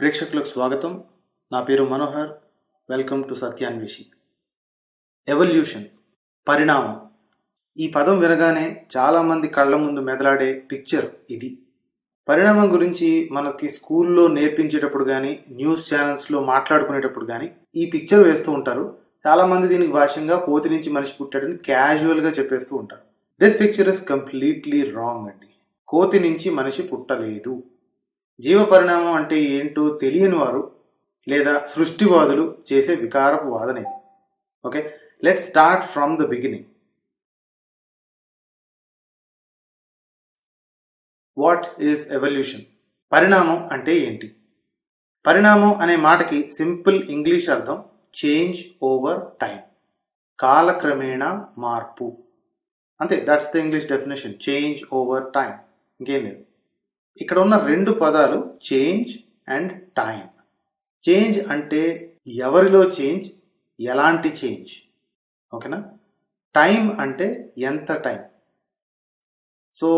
ప్రేక్షకులకు స్వాగతం. నా పేరు Manohar. Welcome to Satyanveshi evolution పరిణామం. ఈ పదం వినగానే చాలామంది కళ్ళ ముందు మెదలాడే పిక్చర్ ఇది. పరిణామం గురించి మనకి స్కూల్లో నేర్పించేటప్పుడు కానీ న్యూస్ ఛానల్స్లో మాట్లాడుకునేటప్పుడు కానీ ఈ పిక్చర్ వేస్తూ ఉంటారు. చాలామంది దీనికి భాష్యంగా కోతి నుంచి మనిషి పుట్టాడని క్యాజువల్గా చెప్పేస్తూ ఉంటారు. This picture is completely wrong అండి. కోతి నుంచి మనిషి పుట్టలేదు. జీవ పరిణామం అంటే ఏంటో తెలియని వారు లేదా సృష్టివాదులు చేసే వికారపు వాదన ఇది. Okay? Let start from the beginning what is evolution పరిణామం అంటే ఏంటి? పరిణామం అనే మాటకి సింపుల్ ఇంగ్లీష్ అర్థం చేంజ్ ఓవర్ టైం. కాలక్రమేణా మార్పు. అంతే that's the English definition change over time ఇంకేం లేదు. ఇక్కడ ఉన్న రెండు పదాలు చేంజ్ అండ్ టైం. చేంజ్ అంటే ఎవరిలో చేంజ్ ఎలాంటి చేంజ్. ఓకేనా? టైం అంటే ఎంత time? So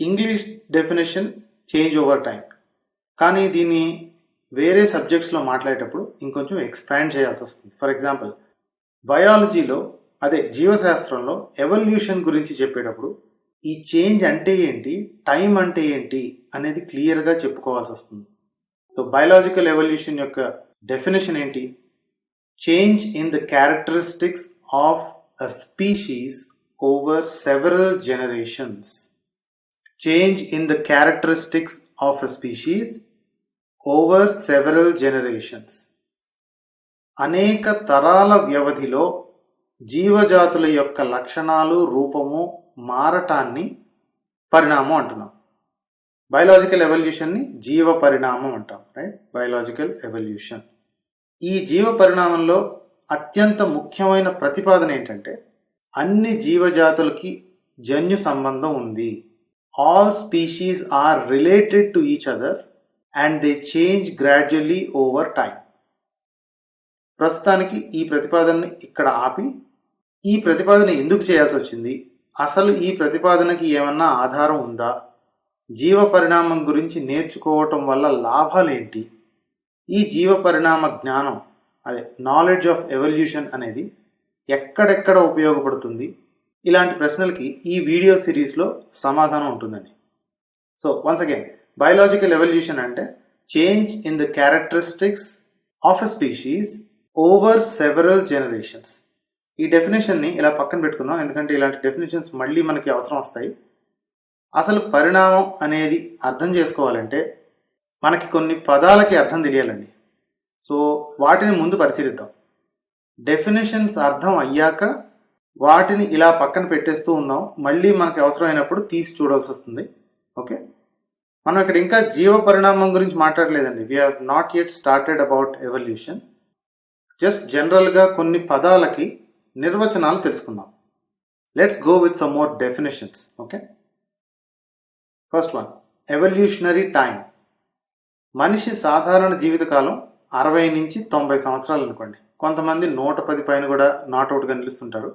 English definition change over time. కానీ దీన్ని వేరే సబ్జెక్ట్స్లో మాట్లాడేటప్పుడు ఇంకొంచెం ఎక్స్పాండ్ చేయాల్సి వస్తుంది. ఫర్ ఎగ్జాంపుల్ బయాలజీలో అదే జీవశాస్త్రంలో ఎవల్యూషన్ గురించి చెప్పేటప్పుడు ఈ చేంజ్ అంటే ఏంటి? టైం అంటే ఏంటి? అనేది క్లియర్గా చెప్పుకోవాల్సి వస్తుంది సో బయలాజికల్ ఎవల్యూషన్ యొక్క డెఫినేషన్ ఏంటి? Change in the characteristics of a species over several generations. Change in the characteristics of a species over several generations. అనేక తరాల వ్యవధిలో జీవజాతుల యొక్క లక్షణాలు రూపము మారటాన్ని పరిణామం అంటున్నాం. బయలాజికల్ ఎవల్యూషన్ని జీవ పరిణామం అంటాం రైట్ బయలాజికల్ ఎవల్యూషన్ ఈ జీవ పరిణామంలో అత్యంత ముఖ్యమైన ప్రతిపాదన ఏంటంటే అన్ని జీవజాతులకి జన్యు సంబంధం ఉంది. All species are related to each other and they change gradually over time ప్రస్తుతానికి ఈ ప్రతిపాదనని ఇక్కడ ఆపి ఈ ప్రతిపాదన ఎందుకు చేయాల్సి వచ్చింది? అసలు ఈ ప్రతిపాదనకి ఏమన్నా ఆధారం ఉందా? జీవ పరిణామం గురించి నేర్చుకోవటం వల్ల లాభాలేంటి? ఈ జీవ పరిణామ జ్ఞానం అదే నాలెడ్జ్ ఆఫ్ ఎవల్యూషన్ అనేది ఎక్కడెక్కడ ఉపయోగపడుతుంది? ఇలాంటి ప్రశ్నలకి ఈ వీడియో సిరీస్లో సమాధానం ఉంటుందండి. So once again biological evolution అంటే change in the characteristics of a species over several generations ఈ డెఫినేషన్ని ఇలా పక్కన పెట్టుకుందాం. ఎందుకంటే ఇలాంటి డెఫినేషన్స్ మళ్ళీ మనకి అవసరం వస్తాయి. అసలు పరిణామం అనేది అర్థం చేసుకోవాలంటే మనకి కొన్ని పదాలకి అర్థం తెలియాలండి. సో వాటిని ముందు పరిశీలిద్దాం. డెఫినేషన్స్ అర్థం అయ్యాక వాటిని ఇలా పక్కన పెట్టేస్తూ ఉందాం. మళ్ళీ మనకి అవసరమైనప్పుడు తీసి చూడాల్సి వస్తుంది. ఓకే? మనం ఇక్కడ ఇంకా జీవ పరిణామం గురించి మాట్లాడలేదండి. We have not yet started about evolution just జనరల్గా కొన్ని పదాలకి నిర్వచనాలు తెలుసుకుందాం. Let's go with some more definitions okay first one evolutionary time మనిషి సాధారణ జీవితకాలం అరవై నుంచి తొంభై సంవత్సరాలు అనుకోండి. కొంతమంది నూట పది పైన కూడా నాట్ అవుట్గా నిలుస్తుంటారు.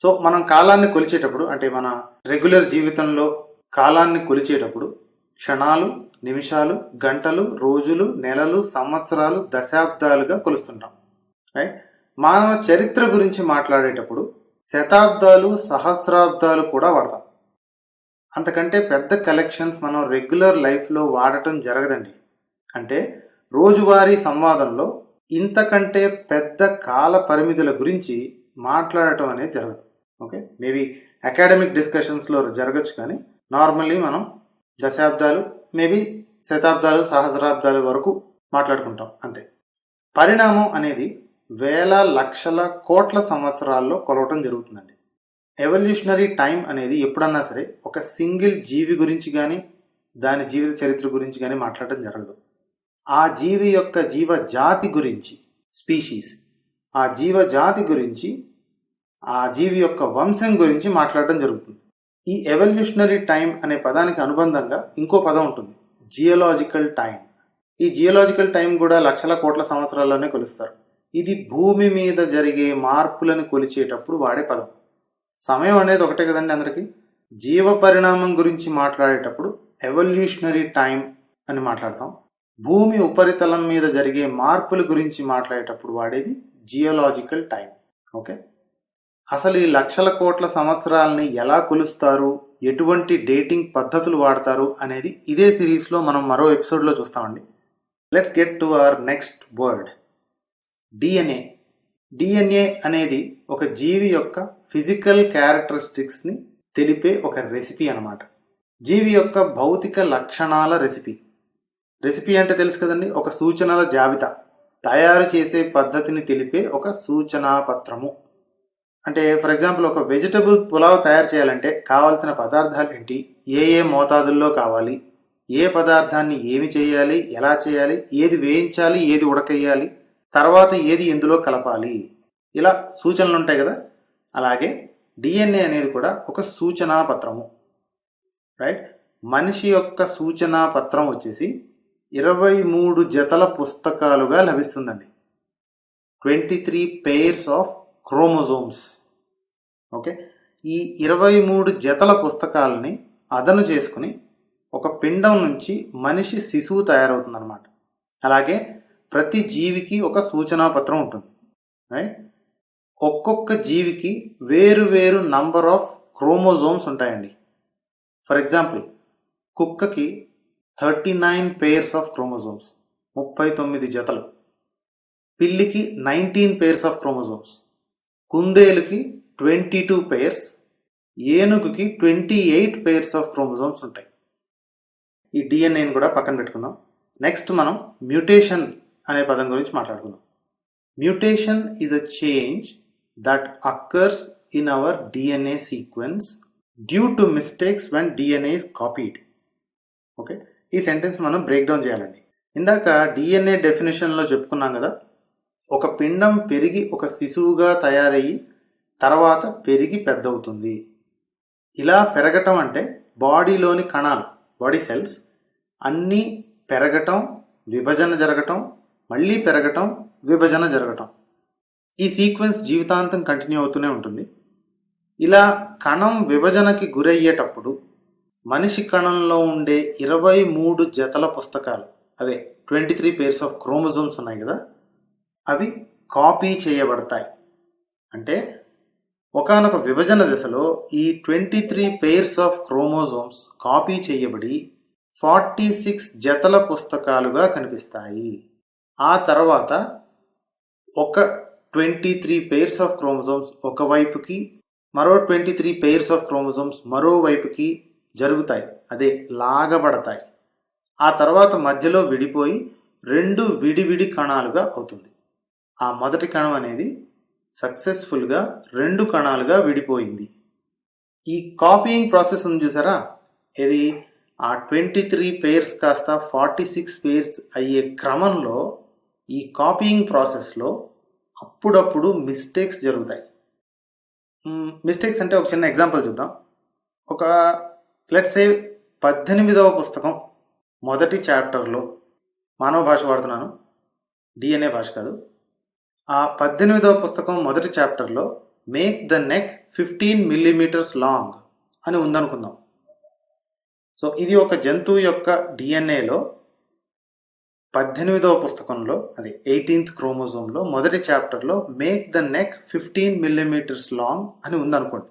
సో మనం కాలాన్ని కొలిచేటప్పుడు అంటే మన రెగ్యులర్ జీవితంలో కాలాన్ని కొలిచేటప్పుడు క్షణాలు నిమిషాలు గంటలు రోజులు నెలలు సంవత్సరాలు దశాబ్దాలుగా కొలుస్తుంటాం. రైట్ మానవ చరిత్ర గురించి మాట్లాడేటప్పుడు శతాబ్దాలు సహస్రాబ్దాలు కూడా వాడతాం. అంతకంటే పెద్ద కలెక్షన్స్ మనం రెగ్యులర్ లైఫ్లో వాడటం జరగదండి. అంటే రోజువారీ సంవాదంలో ఇంతకంటే పెద్ద కాల పరిమితుల గురించి మాట్లాడటం అనేది జరగదు. ఓకే? మేబీ అకాడమిక్ డిస్కషన్స్లో జరగచ్చు కానీ నార్మల్లీ మనం దశాబ్దాలు మేబీ శతాబ్దాలు సహస్రాబ్దాల వరకు మాట్లాడుకుంటాం. అంతే. పరిణామం అనేది వేల లక్షల కోట్ల సంవత్సరాల్లో కొలవటం జరుగుతుందండి. ఎవల్యూషనరీ టైం అనేది ఎప్పుడన్నా సరే ఒక సింగిల్ జీవి గురించి కానీ దాని జీవిత చరిత్ర గురించి కానీ మాట్లాడటం జరగదు. ఆ జీవి యొక్క జీవ జాతి గురించి స్పీషీస్ ఆ జీవ జాతి గురించి ఆ జీవి యొక్క వంశం గురించి మాట్లాడటం జరుగుతుంది. ఈ ఎవల్యూషనరీ టైం అనే పదానికి అనుబంధంగా ఇంకో పదం ఉంటుంది. జియోలాజికల్ టైం ఈ జియోలాజికల్ టైం కూడా లక్షల కోట్ల సంవత్సరాల్లోనే కొలుస్తారు. ఇది భూమి మీద జరిగే మార్పులను కొలిచేటప్పుడు వాడే పదం. సమయం అనేది ఒకటే కదండి అందరికీ. జీవ పరిణామం గురించి మాట్లాడేటప్పుడు ఎవల్యూషనరీ టైం అని మాట్లాడతాం. భూమి ఉపరితలం మీద జరిగే మార్పుల గురించి మాట్లాడేటప్పుడు వాడేది జియోలాజికల్ టైం ఓకే? అసలు ఈ లక్షల కోట్ల సంవత్సరాలని ఎలా కొలుస్తారు? ఎటువంటి డేటింగ్ పద్ధతులు వాడతారు? అనేది ఇదే సిరీస్లో మనం మరో ఎపిసోడ్లో చూస్తామండి. Let's get to our next word DNA DNA అనేది ఒక జీవి యొక్క ఫిజికల్ క్యారెక్టరిస్టిక్స్ని తెలిపే ఒక రెసిపీ అన్నమాట. జీవి యొక్క భౌతిక లక్షణాల రెసిపీ. రెసిపీ అంటే తెలుసు కదండి? ఒక సూచనల జాబితా. తయారు చేసే పద్ధతిని తెలిపే ఒక సూచనా పత్రము. అంటే ఫర్ ఎగ్జాంపుల్ ఒక వెజిటబుల్ పులావ్ తయారు చేయాలంటే కావాల్సిన పదార్థాలు ఏంటి? ఏ ఏ మోతాదుల్లో కావాలి? ఏ పదార్థాన్ని ఏమి చేయాలి? ఎలా చేయాలి? ఏది వేయించాలి? ఏది ఉడకేయాలి తర్వాత ఏది ఎందులో కలపాలి? ఇలా సూచనలు ఉంటాయి కదా? అలాగే డిఎన్ఏ అనేది కూడా ఒక సూచనా పత్రము రైట్ మనిషి యొక్క సూచనా పత్రం వచ్చేసి ఇరవై మూడు జతల పుస్తకాలుగా లభిస్తుందండి. Twenty three pairs of chromosomes okay ఈ ఇరవై మూడు జతల పుస్తకాలని అదను చేసుకుని ఒక పిండం నుంచి మనిషి శిశువు తయారవుతుందన్నమాట. అలాగే ప్రతి జీవికి ఒక సూచనా పత్రం ఉంటుంది. రైట్ ఒక్కొక్క జీవికి వేరు వేరు నంబర్ ఆఫ్ క్రోమోజోమ్స్ ఉంటాయండి. ఫర్ ఎగ్జాంపుల్ కుక్కకి thirty nine pairs of chromosomes ముప్పై తొమ్మిది జతలు. పిల్లికి నైన్టీన్ పేర్స్ ఆఫ్ క్రోమోజోమ్స్ కుందేలుకి twenty two pairs ఏనుగుకి twenty eight pairs of chromosomes ఉంటాయి. ఈ డిఎన్ఏని కూడా పక్కన పెట్టుకుందాం. నెక్స్ట్ మనం మ్యూటేషన్ అనే పదం గురించి మాట్లాడుకుందాం. Mutation is a change that occurs in our DNA sequence due to mistakes when DNA is copied okay ఈ సెంటెన్స్ మనం బ్రేక్ డౌన్ చేయాలండి. ఇందాక డిఎన్ఏ డెఫినేషన్లో చెప్పుకున్నాం కదా ఒక పిండం పెరిగి ఒక శిశువుగా తయారయ్యి తర్వాత పెరిగి పెద్దవుతుంది. ఇలా పెరగటం అంటే బాడీలోని కణాలు బాడీ సెల్స్ అన్నీ పెరగటం విభజన జరగటం మళ్ళీ పెరగటం విభజన జరగటం. ఈ సీక్వెన్స్ జీవితాంతం కంటిన్యూ అవుతూనే ఉంటుంది. ఇలా కణం విభజనకి గురయ్యేటప్పుడు మనిషి కణంలో ఉండే ఇరవై మూడు జతల పుస్తకాలు అదే twenty three pairs of chromosomes ఉన్నాయి కదా అవి కాపీ చేయబడతాయి. అంటే ఒకనొక విభజన దశలో ఈ twenty three pairs of chromosomes copy చేయబడి ఫార్టీ సిక్స్ జతల పుస్తకాలుగా కనిపిస్తాయి. ఆ తర్వాత ఒక twenty three pairs of chromosomes ఒకవైపుకి మరో twenty three pairs of chromosomes మరోవైపుకి జరుగుతాయి. అదే లాగబడతాయి. ఆ తర్వాత మధ్యలో విడిపోయి రెండు విడివిడి కణాలుగా అవుతుంది. ఆ మొదటి కణం అనేది సక్సెస్ఫుల్గా రెండు కణాలుగా విడిపోయింది. ఈ కాపీయింగ్ ప్రాసెస్ ఉంది చూసారా? ఇది ఆ ట్వంటీ త్రీ పేర్స్ కాస్త ఫార్టీ సిక్స్ పేర్స్ అయ్యే క్రమంలో ఈ కాపీయింగ్ ప్రాసెస్లో అప్పుడప్పుడు మిస్టేక్స్ జరుగుతాయి. Hmm, మిస్టేక్స్ అంటే ఒక చిన్న ఎగ్జాంపుల్ చూద్దాం. ఒక లెట్స్ సే పద్దెనిమిదవ పుస్తకం మొదటి చాప్టర్లో మానవ భాష వాడుతున్నాను. డిఎన్ఏ భాష కాదు. ఆ పద్దెనిమిదవ పుస్తకం మొదటి చాప్టర్లో make the neck fifteen millimetres long అని ఉందనుకుందాం. సో ఇది ఒక జంతువు యొక్క డిఎన్ఏలో పద్దెనిమిదవ పుస్తకంలో అది ఎయిటీన్త్ క్రోమోజోమ్లో మొదటి చాప్టర్లో make the neck fifteen millimetres long అని ఉందనుకోండి.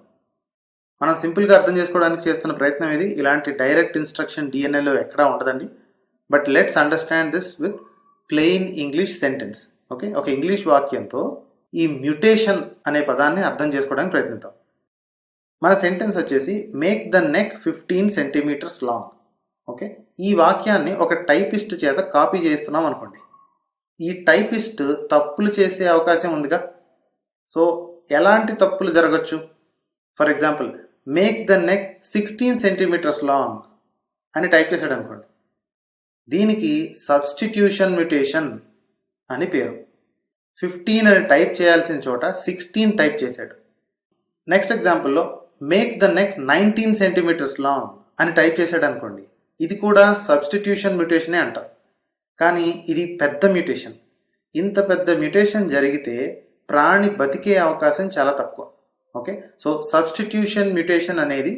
మనం సింపుల్గా అర్థం చేసుకోవడానికి చేస్తున్న ప్రయత్నం ఇది. ఇలాంటి డైరెక్ట్ ఇన్స్ట్రక్షన్ డిఎన్ఏలో ఎక్కడా ఉండదండి. But let's understand this with plain English sentence. Okay? ఒక ఇంగ్లీష్ వాక్యంతో ఈ మ్యుటేషన్ అనే పదాన్ని అర్థం చేసుకోవడానికి ప్రయత్నిద్దాం. మన సెంటెన్స్ వచ్చేసి make the neck fifteen centimetres long okay? ఈ వాక్యాన్ని ఒక టైపిస్ట్ చేత కాపీ చేస్తున్నాం అనుకోండి. ఈ టైపిస్ట్ తప్పులు చేసే అవకాశం ఉందిగా? సో ఎలాంటి తప్పులు జరగచ్చు? For example make the neck sixteen centimetres long అని టైప్ చేశాడు అనుకోండి. దీనికి సబ్స్టిట్యూషన్ మ్యుటేషన్ అని పేరు. ఫిఫ్టీన్ అని టైప్ చేయాల్సిన చోట సిక్స్టీన్ టైప్ చేశాడు. Next ఎగ్జాంపుల్లో make the neck nineteen centimetres long అని టైప్ చేశాడు అనుకోండి. ఇది కూడా సబ్స్టిట్యూషన్ మ్యుటేషనే అంటారు కానీ ఇది పెద్ద మ్యుటేషన్. ఇంత పెద్ద మ్యుటేషన్ జరిగితే ప్రాణి బతికే అవకాశం చాలా తక్కువ. ఓకే? సో సబ్స్టిట్యూషన్ మ్యుటేషన్ అనేది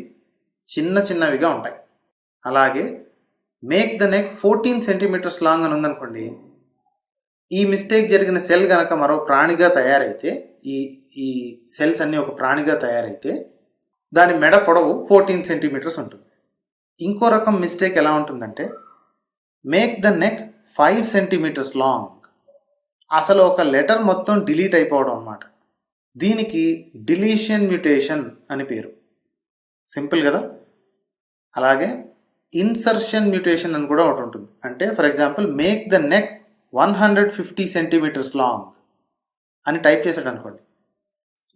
చిన్న చిన్నవిగా ఉంటాయి. అలాగే make the neck fourteen centimetres long అని ఉందనుకోండి ఈ మిస్టేక్ జరిగిన సెల్ కనుక మరో ప్రాణిగా తయారైతే ఈ ఈ సెల్స్ అన్నీ ఒక ప్రాణిగా తయారైతే దాని మెడ పొడవు ఫోర్టీన్ సెంటీమీటర్స్ ఉంటుంది. ఇంకో రకం మిస్టేక్ ఎలా ఉంటుందంటే make the neck five centimetres long అసలు ఒక లెటర్ మొత్తం డిలీట్ అయిపోవడం అన్నమాట. దీనికి డిలీషన్ మ్యూటేషన్ అని పేరు. సింపుల్ కదా? అలాగే ఇన్సర్షన్ మ్యూటేషన్ అని కూడా ఒకటి ఉంటుంది. అంటే for example make the neck one hundred fifty centimetres long అని టైప్ చేశాడు అనుకోండి.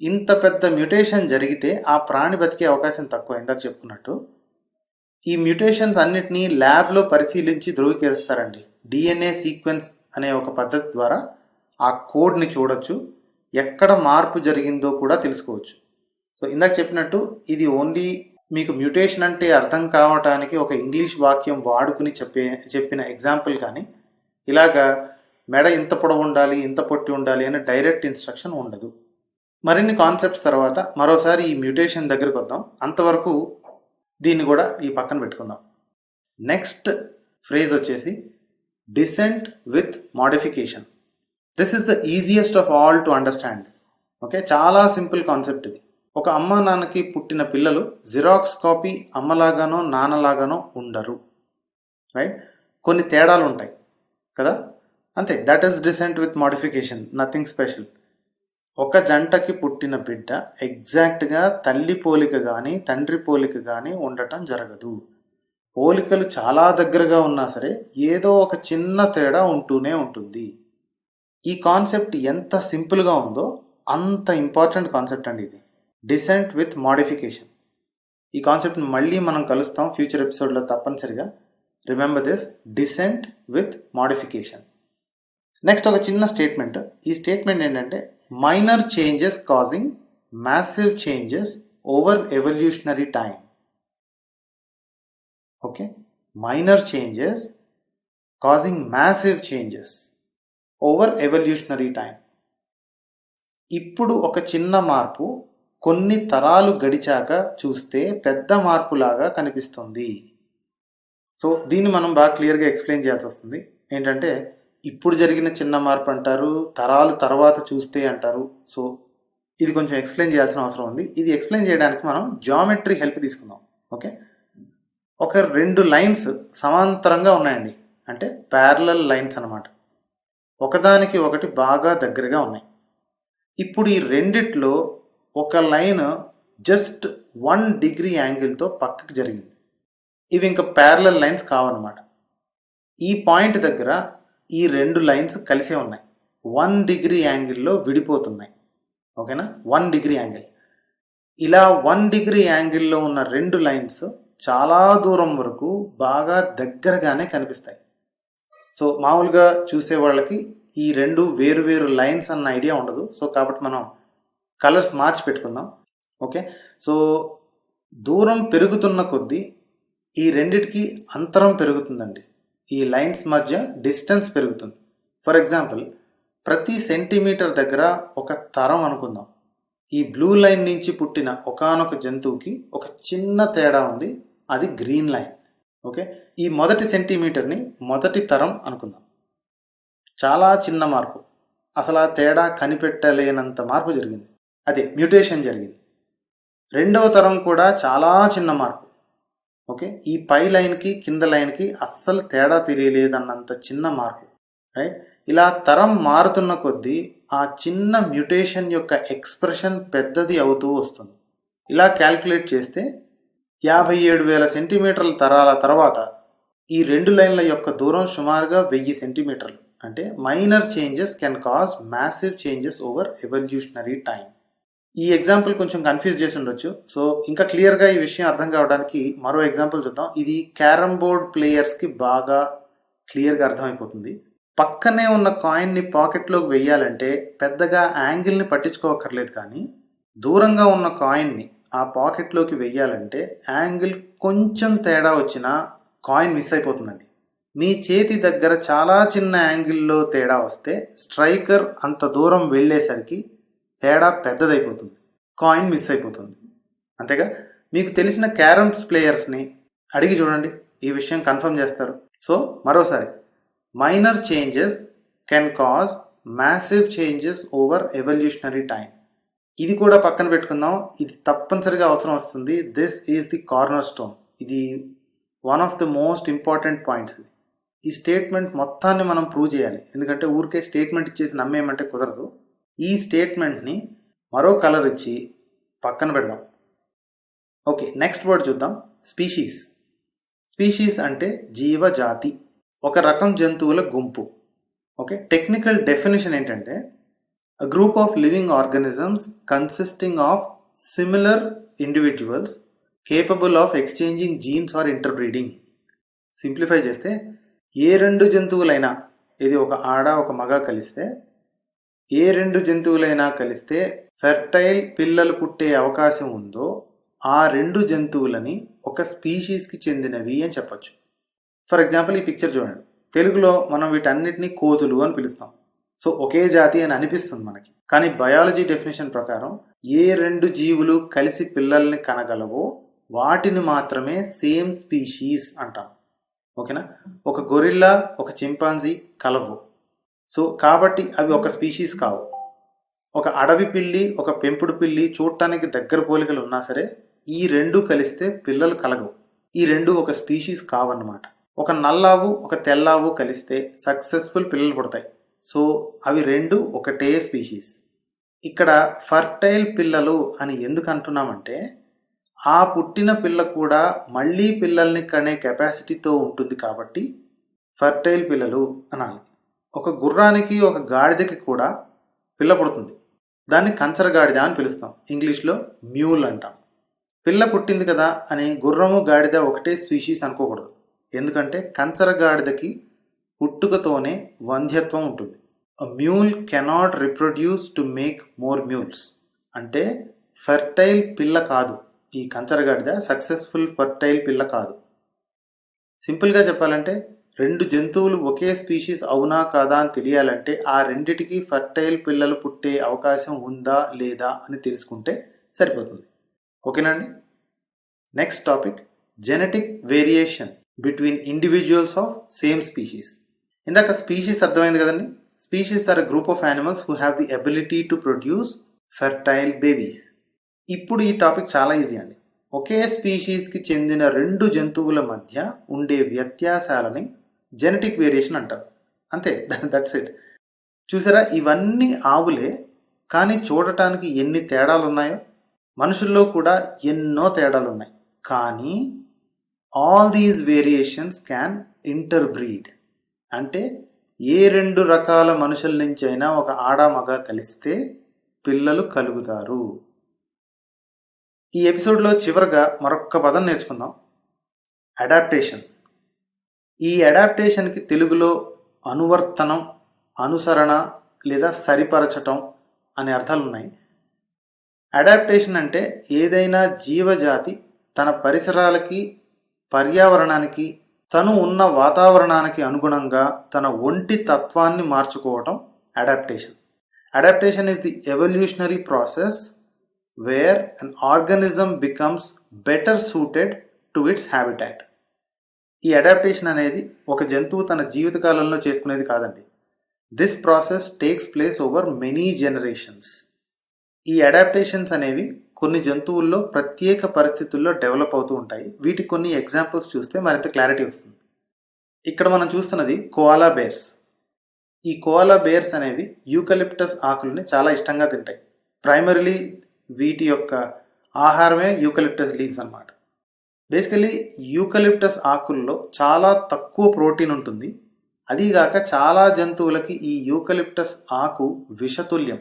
ఇంత పెద్ద మ్యూటేషన్ జరిగితే ఆ ప్రాణి బతికే అవకాశం తక్కువ. ఇందాక చెప్పుకున్నట్టు ఈ మ్యూటేషన్స్ అన్నిటినీ ల్యాబ్లో పరిశీలించి ధృవీకరిస్తారండి. డిఎన్ఏ సీక్వెన్స్ అనే ఒక పద్ధతి ద్వారా ఆ కోడ్ని చూడొచ్చు. ఎక్కడ మార్పు జరిగిందో కూడా తెలుసుకోవచ్చు. సో ఇందాక చెప్పినట్టు ఇది ఓన్లీ మీకు మ్యూటేషన్ అంటే అర్థం కావటానికి ఒక ఇంగ్లీష్ వాక్యం వాడుకుని చెప్పే చెప్పిన ఎగ్జాంపుల్ కానీ ఇలాగా మెడ ఇంత పొడవు ఉండాలి ఇంత పొట్టి ఉండాలి అని డైరెక్ట్ ఇన్స్ట్రక్షన్ ఉండదు. మరిన్ని కాన్సెప్ట్స్ తర్వాత మరోసారి ఈ మ్యూటేషన్ దగ్గరికి వద్దాం. అంతవరకు దీన్ని కూడా ఈ పక్కన పెట్టుకుందాం. నెక్స్ట్ ఫ్రేజ్ వచ్చేసి descent with modification this is the easiest of all to understand okay చాలా సింపుల్ కాన్సెప్ట్ ఇది. ఒక అమ్మ నాన్నకి పుట్టిన పిల్లలు జిరాక్స్ కాపీ అమ్మలాగానో నాన్నలాగానో ఉండరు. రైట్ కొన్ని తేడాలు ఉంటాయి కదా? అంతే. That is descent with modification nothing special ఒక జంటకి పుట్టిన బిడ్డ ఎగ్జాక్ట్గా తల్లి పోలిక కానీ తండ్రి పోలిక కానీ ఉండటం జరగదు. పోలికలు చాలా దగ్గరగా ఉన్నా సరే ఏదో ఒక చిన్న తేడా ఉంటూనే ఉంటుంది. ఈ కాన్సెప్ట్ ఎంత సింపుల్గా ఉందో అంత ఇంపార్టెంట్ కాన్సెప్ట్ అండి ఇది. డిసెంట్ విత్ మాడిఫికేషన్ ఈ కాన్సెప్ట్ని మళ్ళీ మనం కలుస్తాం ఫ్యూచర్ ఎపిసోడ్లో తప్పనిసరిగా. Remember this descent with modification next ఒక చిన్న స్టేట్మెంట్ ఈ స్టేట్మెంట్ ఏంటంటే minor changes causing massive changes over evolutionary time okay minor changes causing massive changes over evolutionary time ఇప్పుడు ఒక చిన్న మార్పు కొన్ని తరాలు గడిచాక చూస్తే పెద్ద మార్పులాగా కనిపిస్తుంది. సో దీన్ని మనం బాగా క్లియర్గా ఎక్స్ప్లెయిన్ చేయాల్సి వస్తుంది. ఏంటంటే ఇప్పుడు జరిగిన చిన్న మార్పు అంటారు తరాలు తర్వాత చూస్తే అంటారు. సో ఇది కొంచెం ఎక్స్ప్లెయిన్ చేయాల్సిన అవసరం ఉంది. ఇది ఎక్స్ప్లెయిన్ చేయడానికి మనం జామెట్రీ హెల్ప్ తీసుకుందాం. ఓకే? ఒక రెండు లైన్స్ సమాంతరంగా ఉన్నాయండి. అంటే ప్యారలల్ లైన్స్ అనమాట ఒకదానికి ఒకటి బాగా దగ్గరగా ఉన్నాయి. ఇప్పుడు ఈ రెండిట్లో ఒక లైన్ జస్ట్ వన్ డిగ్రీ యాంగిల్తో పక్కకు జరిగింది. ఇవి ఇంకా ప్యారలల్ లైన్స్ కావన్నమాట. ఈ పాయింట్ దగ్గర ఈ రెండు లైన్స్ కలిసే ఉన్నాయి. వన్ డిగ్రీ యాంగిల్లో విడిపోతున్నాయి. ఓకేనా వన్ డిగ్రీ యాంగిల్ ఇలా వన్ డిగ్రీ యాంగిల్లో ఉన్న రెండు లైన్స్ చాలా దూరం వరకు బాగా దగ్గరగానే కనిపిస్తాయి. సో మామూలుగా చూసే వాళ్ళకి ఈ రెండు వేరు వేరు లైన్స్ అన్న ఐడియా ఉండదు. సో కాబట్టి మనం కలర్స్ మార్చి పెట్టుకుందాం. ఓకే సో దూరం పెరుగుతున్న కొద్దీ ఈ రెండిటికి అంతరం పెరుగుతుందండి. ఈ లైన్స్ మధ్య డిస్టెన్స్ పెరుగుతుంది. ఫర్ ఎగ్జాంపుల్ ప్రతి సెంటీమీటర్ దగ్గర ఒక తరం అనుకుందాం. ఈ బ్లూ లైన్ నుంచి పుట్టిన ఒకానొక జంతువుకి ఒక చిన్న తేడా ఉంది. అది గ్రీన్ లైన్. ఓకే? ఈ మొదటి సెంటీమీటర్ని మొదటి తరం అనుకుందాం. చాలా చిన్న మార్పు. అసలు ఆ తేడా కనిపెట్టలేనంత మార్పు జరిగింది. అదే మ్యూటేషన్ జరిగింది. రెండవ తరం కూడా చాలా చిన్న మార్పు. ఓకే? ఈ పై లైన్కి కింద లైన్కి అస్సలు తేడా తెలియలేదన్నంత చిన్న మార్పు రైట్? ఇలా తరం మారుతున్న కొద్దీ ఆ చిన్న మ్యూటేషన్ యొక్క ఎక్స్ప్రెషన్ పెద్దది అవుతూ వస్తుంది. ఇలా క్యాల్కులేట్ చేస్తే యాభై ఏడు వేల సెంటీమీటర్ల తరాల తర్వాత ఈ రెండు లైన్ల యొక్క దూరం సుమారుగా వెయ్యి సెంటీమీటర్లు. అంటే minor changes can cause massive changes over evolutionary time ఈ ఎగ్జాంపుల్ కొంచెం కన్ఫ్యూజ్ చేసి ఉండొచ్చు. సో ఇంకా క్లియర్గా ఈ విషయం అర్థం కావడానికి మరో ఎగ్జాంపుల్ చూద్దాం. ఇది క్యారమ్ బోర్డ్ ప్లేయర్స్కి బాగా క్లియర్గా అర్థమైపోతుంది. పక్కనే ఉన్న కాయిన్ని పాకెట్లోకి వెయ్యాలంటే పెద్దగా యాంగిల్ని పట్టించుకోకర్లేదు కానీ దూరంగా ఉన్న కాయిన్ని ఆ పాకెట్లోకి వెయ్యాలంటే యాంగిల్ కొంచెం తేడా వచ్చినా కాయిన్ మిస్ అయిపోతుందండి. మీ చేతి దగ్గర చాలా చిన్న యాంగిల్లో తేడా వస్తే స్ట్రైకర్ అంత దూరం వెళ్ళేసరికి తేడా పెద్దదైపోతుంది. కాయిన్ మిస్ అయిపోతుంది అంతేగా? మీకు తెలిసిన క్యారమ్స్ ప్లేయర్స్ని అడిగి చూడండి. ఈ విషయం కన్ఫర్మ్ చేస్తారు. సో మరోసారి. Minor changes can cause massive changes over evolutionary time ఇది కూడా పక్కన పెట్టుకుందాం. ఇది తప్పనిసరిగా అవసరం వస్తుంది. This is the corner stone. ఇది one of the most important points ఇది. ఈ స్టేట్మెంట్ మొత్తాన్ని మనం ప్రూవ్ చేయాలి. ఎందుకంటే ఊరికే స్టేట్మెంట్ ఇచ్చేసి నమ్మేయమంటే కుదరదు. ఈ స్టేట్మెంట్ని మరో కలర్ ఇచ్చి పక్కన పెడదాం. ఓకే నెక్స్ట్ వర్డ్ చూద్దాం. స్పీషీస్ స్పీషీస్ అంటే జీవజాతి. ఒక రకం జంతువుల గుంపు. ఓకే టెక్నికల్ డెఫినేషన్ ఏంటంటే a group of living organisms consisting of similar individuals capable of exchanging genes or interbreeding simplify చేస్తే ఏ రెండు జంతువులైనా ఇది ఒక ఆడ ఒక మగ కలిస్తే ఏ రెండు జంతువులైనా కలిస్తే ఫెర్టైల్ పిల్లలు పుట్టే అవకాశం ఉందో ఆ రెండు జంతువులని ఒక స్పీషీస్కి చెందినవి అని చెప్పొచ్చు. ఫర్ ఎగ్జాంపుల్ ఈ పిక్చర్ చూడండి. తెలుగులో మనం వీటన్నిటిని కోతులు అని పిలుస్తాం. సో ఒకే జాతి అని అనిపిస్తుంది మనకి. కానీ బయాలజీ డెఫినేషన్ ప్రకారం ఏ రెండు జీవులు కలిసి పిల్లల్ని కనగలవో వాటిని మాత్రమే సేమ్ స్పీషీస్ అంటాం. ఓకేనా? ఒక గొరిల్లా ఒక చింపాంజీ కలవు. సో కాబట్టి అవి ఒక స్పీషీస్ కావు. ఒక అడవి పిల్లి ఒక పెంపుడు పిల్లి చూడటానికి దగ్గర పోలికలు ఉన్నా సరే ఈ రెండు కలిస్తే పిల్లలు కలగవు. ఈ రెండు ఒక స్పీషీస్ కావన్నమాట. ఒక నల్లావు ఒక తెల్లావు కలిస్తే సక్సెస్ఫుల్ పిల్లలు పుడతాయి. సో అవి రెండు ఒకటే స్పీషీస్. ఇక్కడ ఫర్టైల్ పిల్లలు అని ఎందుకు అంటున్నామంటే ఆ పుట్టిన పిల్ల కూడా మళ్ళీ పిల్లల్ని కనే కెపాసిటీతో ఉంటుంది కాబట్టి ఫర్టైల్ పిల్లలు అనాలి. ఒక గుర్రానికి ఒక గాడిదకి కూడా పిల్ల పుడుతుంది. దాన్ని కంచర గాడిద అని పిలుస్తాం. ఇంగ్లీష్లో మ్యూల్ అంటాం. పిల్ల పుట్టింది కదా అని గుర్రము గాడిద ఒకటే స్పీషీస్ అనుకోకూడదు. ఎందుకంటే కంచర గాడిదకి పుట్టుకతోనే వంధ్యత్వం ఉంటుంది. Mule cannot reproduce to make more mules అంటే ఫెర్టైల్ పిల్ల కాదు. ఈ కంచరగాడిద సక్సెస్ఫుల్ ఫర్టైల్ పిల్ల కాదు. సింపుల్గా చెప్పాలంటే రెండు జంతువులు ఒకే స్పీషీస్ అవునా కాదా అని తెలియాలంటే ఆ రెండిటికి ఫర్టైల్ పిల్లలు పుట్టే అవకాశం ఉందా లేదా అని తెలుసుకుంటే సరిపోతుంది. ఓకేనండి next topic genetic variation between individuals of same species. ఇందాక స్పీషీస్ అర్థమైంది కదండి? Species are group of animals who have the ability to produce fertile babies. ఇప్పుడు ఈ టాపిక్ చాలా ఈజీ అండి. ఒకే స్పీషీస్కి చెందిన రెండు జంతువుల మధ్య ఉండే వ్యత్యాసాలని జెనెటిక్ వేరియేషన్ అంటారు. అంతే దట్స్ ఇట్ చూసారా ఇవన్నీ ఆవులే కానీ చూడటానికి ఎన్ని తేడాలు ఉన్నాయో మనుషుల్లో కూడా ఎన్నో తేడాలు ఉన్నాయి కానీ all these variations can interbreed అంటే ఏ రెండు రకాల మనుషుల నుంచి అయినా ఒక ఆడ మగ కలిస్తే పిల్లలు కలుగుతారు. ఈ ఎపిసోడ్లో చివరగా మరొక పదం నేర్చుకుందాం. అడాప్టేషన్ ఈ అడాప్టేషన్కి తెలుగులో అనువర్తనం అనుసరణ లేదా సరిపరచటం అనే అర్థాలు ఉన్నాయి అడాప్టేషన్ అంటే ఏదైనా జీవజాతి తన పరిసరాలకి పర్యావరణానికి తను ఉన్న వాతావరణానికి అనుగుణంగా తన ఒంటి తత్వాన్ని మార్చుకోవటం adaptation adaptation is the evolutionary process where an organism becomes better suited to its habitat ఈ అడాప్టేషన్ అనేది ఒక జంతువు తన జీవితకాలంలో చేసుకునేది కాదండి. This process takes place over many generations ఈ అడాప్టేషన్స్ అనేవి కొన్ని జంతువుల్లో ప్రత్యేక పరిస్థితుల్లో డెవలప్ అవుతూ ఉంటాయి. వీటి కొన్ని ఎగ్జాంపుల్స్ చూస్తే మరింత క్లారిటీ వస్తుంది. ఇక్కడ మనం చూస్తున్నది కోఆలా బేర్స్ ఈ కోఆలా బేర్స్ అనేవి యూకలిప్టస్ ఆకులని చాలా ఇష్టంగా తింటాయి. ప్రైమరీలీ వీటి యొక్క ఆహారమే యూకలిప్టస్ లీవ్స్ అన్నమాట. బేసికలీ యూకలిప్టస్ ఆకుల్లో చాలా తక్కువ ప్రోటీన్ ఉంటుంది. అదీగాక చాలా జంతువులకి ఈ యూకలిప్టస్ ఆకు విషతుల్యం.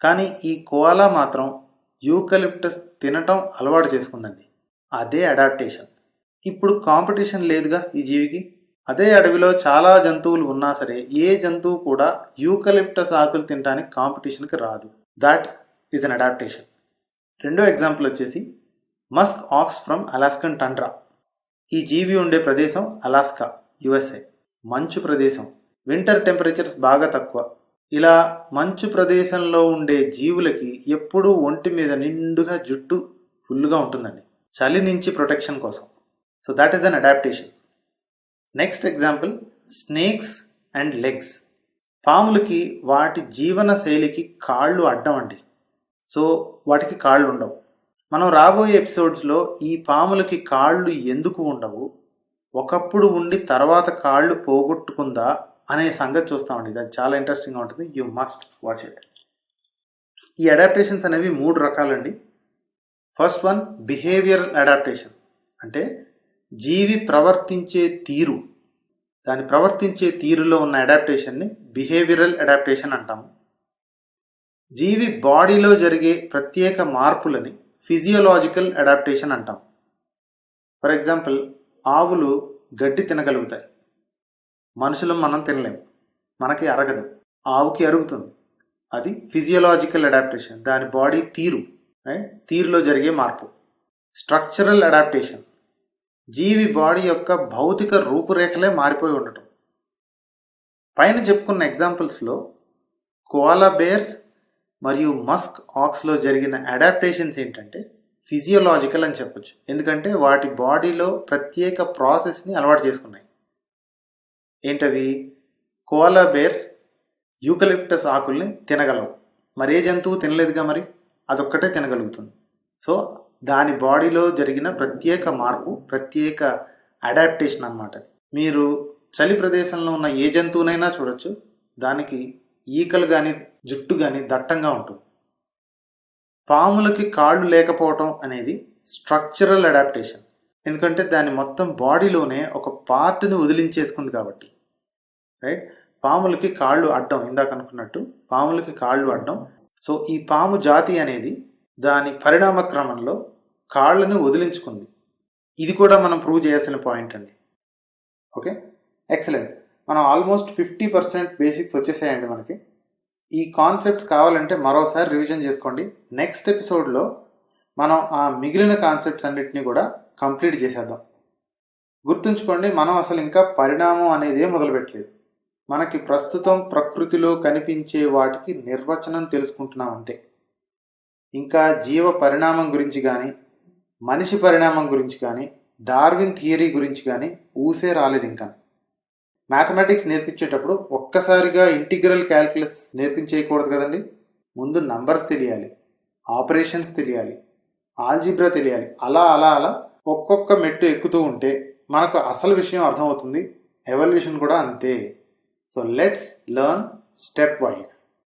కానీ ఈ కోలా మాత్రం యూకలిప్టస్ తినటం అలవాటు చేసుకుందండి. అదే అడాప్టేషన్ ఇప్పుడు కాంపిటీషన్ లేదుగా ఈ జీవికి. అదే అడవిలో చాలా జంతువులు ఉన్నా సరే ఏ జంతువు కూడా యూకలిప్టస్ ఆకులు తినడానికి కాంపిటీషన్కి రాదు. దాట్ ఈజ్ అన్ అడాప్టేషన్ రెండో ఎగ్జాంపుల్ వచ్చేసి musk ox from Alaskan tundra. ఈ జీవి ఉండే ప్రదేశం అలాస్కా యుఎస్ఏ. మంచు ప్రదేశం. వింటర్ టెంపరేచర్స్ బాగా తక్కువ. ఇలా మంచు ప్రదేశంలో ఉండే జీవులకి ఎప్పుడూ ఒంటి మీద నిండుగా జుట్టు ఫుల్గా ఉంటుందండి. చలి నుంచి ప్రొటెక్షన్ కోసం. So that is an adaptation next example snakes and legs పాములకి వాటి జీవన శైలికి కాళ్ళు అడ్డం అండి. సో వాటికి కాళ్ళు ఉండవు మనం రాబోయే ఎపిసోడ్స్లో ఈ పాములకి కాళ్ళు ఎందుకు ఉండవు? ఒకప్పుడు ఉండి తర్వాత కాళ్ళు పోగొట్టుకుందా అనే సంగతి చూస్తామండి. ఇది చాలా ఇంట్రెస్టింగ్గా ఉంటుంది. యూ మస్ట్ వాచ్ ఇట్ ఈ అడాప్టేషన్స్ అనేవి మూడు రకాలండి. ఫస్ట్ వన్ బిహేవియరల్ అడాప్టేషన్ అంటే జీవి ప్రవర్తించే తీరు. దాని ప్రవర్తించే తీరులో ఉన్న అడాప్టేషన్ని బిహేవియరల్ అడాప్టేషన్ అంటాము. జీవి బాడీలో జరిగే ప్రత్యేక మార్పులని ఫిజియోలాజికల్ అడాప్టేషన్ అంటాం. ఫర్ ఎగ్జాంపుల్ ఆవులు గడ్డి తినగలుగుతాయి. మనుషులు మనం తినలేం. మనకి అరగదు. ఆవుకి అరుగుతుంది. అది ఫిజియోలాజికల్ అడాప్టేషన్ దాని బాడీ తీరు రైట్ తీరులో జరిగే మార్పు. స్ట్రక్చరల్ అడాప్టేషన్ జీవి బాడీ యొక్క భౌతిక రూపురేఖలే మారిపోయి ఉండటం. పైన చెప్పుకున్న ఎగ్జాంపుల్స్లో కోలా బేర్స్ మరియు మస్క్ ఆక్స్లో జరిగిన అడాప్టేషన్స్ ఏంటంటే ఫిజియోలాజికల్ అని చెప్పొచ్చు. ఎందుకంటే వాటి బాడీలో ప్రత్యేక ప్రాసెస్ని అలవాటు చేసుకున్నాయి. ఏంటవి? కోలా బేర్స్ యూకలిప్టస్ ఆకుల్ని తినగలవు. మరి ఏ జంతువు తినలేదుగా మరి? అదొక్కటే తినగలుగుతుంది. సో దాని బాడీలో జరిగిన ప్రత్యేక మార్పు ప్రత్యేక అడాప్టేషన్ అన్నమాట మీరు చలి ప్రదేశంలో ఉన్న ఏ జంతువునైనా చూడొచ్చు. దానికి ఈకలు కానీ జుట్టు కానీ దట్టంగా ఉంటుంది. పాములకి కాళ్ళు లేకపోవటం అనేది స్ట్రక్చరల్ అడాప్టేషన్ ఎందుకంటే దాని మొత్తం బాడీలోనే ఒక పార్ట్ని వదిలించేసుకుంది కాబట్టి. రైట్ పాములకి కాళ్ళు అడ్డం ఇందాక అనుకున్నట్టు పాములకి కాళ్ళు అడ్డం. సో ఈ పాము జాతి అనేది దాని పరిణామ క్రమంలో కాళ్ళని వదిలించుకుంది. ఇది కూడా మనం ప్రూవ్ చేయాల్సిన పాయింట్ అండి. ఓకే ఎక్సలెంట్ మనం ఆల్మోస్ట్ ఫిఫ్టీ పర్సెంట్ బేసిక్స్ వచ్చేసాయండి మనకి. ఈ కాన్సెప్ట్స్ కావాలంటే మరోసారి రివిజన్ చేసుకోండి. నెక్స్ట్ ఎపిసోడ్లో మనం ఆ మిగిలిన కాన్సెప్ట్స్ అన్నిటిని కూడా కంప్లీట్ చేసేద్దాం. గుర్తుంచుకోండి మనం అసలు ఇంకా పరిణామం అనేదే మొదలుపెట్టలేదు. మనకి ప్రస్తుతం ప్రకృతిలో కనిపించే వాటికి నిర్వచనం తెలుసుకుంటున్నాం అంతే. ఇంకా జీవ పరిణామం గురించి కానీ మనిషి పరిణామం గురించి కానీ డార్విన్ థియరీ గురించి కానీ ఊసే రాలేదు ఇంకా. మ్యాథమెటిక్స్ నేర్పించేటప్పుడు ఒక్కసారిగా ఇంటిగ్రల్ క్యాల్కులస్ నేర్పించేయకూడదు కదండి. ముందు నంబర్స్ తెలియాలి ఆపరేషన్స్ తెలియాలి ఆల్జిబ్రా తెలియాలి. అలా అలా అలా ఒక్కొక్క మెట్టు ఎక్కుతూ ఉంటే మనకు అసలు విషయం అర్థమవుతుంది ఎవల్యూషన్ కూడా అంతే. So let's learn step wise